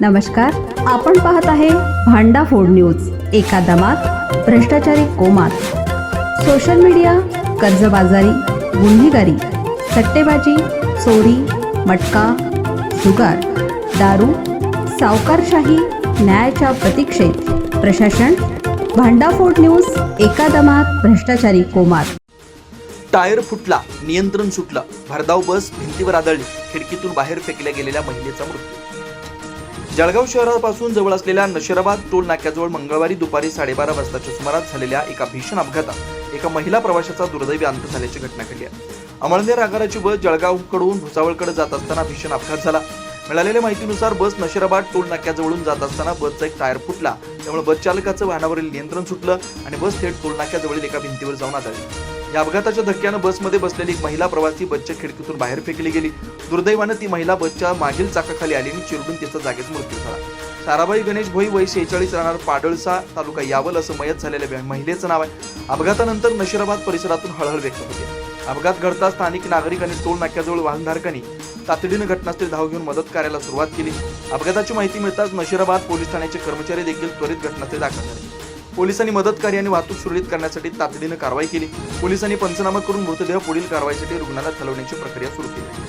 नमस्कार आपण पाहत आहे भांडा फोड न्यूज एका दमात भ्रष्टाचारी कोमात. सोशल मीडिया कर्जबाजारी गुन्हेगारी सट्टेबाजी चोरी मटका जुगार दारू सावकारशाही न्यायाच्या प्रतीक्षेत. प्रशासन भांडाफोड न्यूज एका दमात भ्रष्टाचारी कोमात. टायर फुटला नियंत्रण सुटलं. भरधाव बस भिंतीवर आदळली. खिडकीतून बाहेर फेकल्या गेलेल्या महिलेचा मृत्यू. जळगाव शहरापासून जवळ असलेल्या नशिराबाद टोल नाक्याजवळ मंगळवारी दुपारी साडेबारा वाजताच्या सुमारास झालेल्या एका भीषण अपघातात एका महिला प्रवाशाचा दुर्दैवी अंत झाल्याची घटना घडली आहे. अमळनेर आगाराची बस जळगावकडून भुसावळकडे जात असताना भीषण अपघात झाला. मिळालेल्या माहितीनुसार बस नशिराबाद टोल नाक्याजवळून जात असताना बसचा एक टायर फुटला त्यामुळे बस चालकाचं वाहनावरील नियंत्रण सुटलं आणि बस थेट टोलनाक्याजवळील एका भिंतीवर जाऊन आदळली. या अपघाताच्या धक्क्यानं बसमध्ये बसलेली एक महिला प्रवासी बसच्या खिडकीतून बाहेर फेकली गेली. दुर्दैवानं ती महिला बसच्या मागील चाकाखाली आली आणि चिरडून तिचा जागेत मृत्यू झाला. साराबाई गणेश भोई वय शेहेचाळीस राहणार पाडळसा तालुका यावल असं मयत झालेल्या महिलेचं नाव आहे. अपघातानंतर नशिराबाद परिसरातून हळहळ व्यक्त होते. अपघात घडता स्थानिक नागरिक आणि टोल नाक्याजवळ वाहनधारकांनी तातडीनं घटनास्थळी धाव घेऊन मदत कार्याला सुरुवात केली. अपघाताची माहिती मिळताच नशिराबाद पोलीस ठाण्याचे कर्मचारी देखील त्वरित घटनास्थळी दाखल झाले. पोलिसांनी मदत कार्य आणि वाहतूक सुरळीत करण्यासाठी तातडीनं कारवाई केली. पोलिसांनी पंचनामा करून मृतदेह पुढील कारवाईसाठी रुग्णालयात हलवण्याची प्रक्रिया सुरू केली.